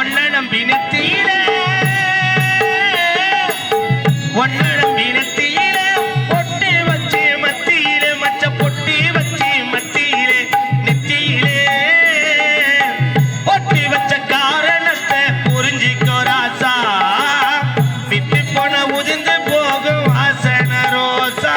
ஒன்ன நம்பி நெத்தியிலே, ஒன்ன நம்பி நெத்தியிலே, பொட்டி வச்சு மத்தியிலே, மச்ச பொட்டி வச்சு மத்தியிலே, நெத்தியிலே. பொட்டி வச்ச காரணத்தை புரிஞ்சிக்கோ ராசா. விட்டு போன உதிர்ந்து போகும் வாசன ரோசா.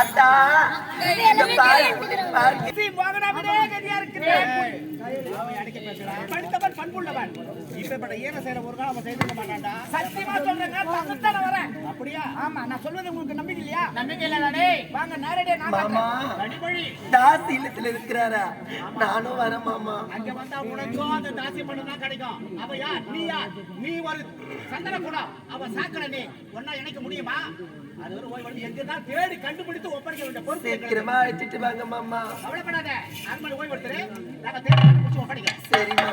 அத்தா இந்த படித்தவன் பண்புள்ளவன் இப்பேற்பட்ட ஈர செயலை ஒரு காலம் செய்திருக்க மாட்டான்டா. சத்தியமா பக்கத்தால வரேன். அப்படியா? ஆமா, நான் சொல்வது உங்களுக்கு நம்பிக்கை இல்லையா? நம்பிக்கை இல்லடா டேய். வாங்க, நேரடியா நான் மாமா. அடிப்பொழி. தாசி இல்லத்துல இருக்கிறாரா நானும் வரேன் மாமா அங்க வந்தா உனக்கும் அந்த தாசி பண்ணு தான் கிடைக்கும். அவ யார்? நீ யார்? நீ ஒரு. அவ சாக்கடை நீ. ஒண்ணா இணைக்க முடியுமா? அது ஒரு ஓய்வு வந்து எங்க இருந்தாலும் தேடி கண்டுபிடித்து ஒப்படைக்க வேண்டிய பொறுப்பு. சீக்கிரமா அழைச்சிட்டு வாங்க மாமா கவலைப்படாத அரண்மனை ஓய்வு எடுத்துரு நாங்க தேடி சரிம்மா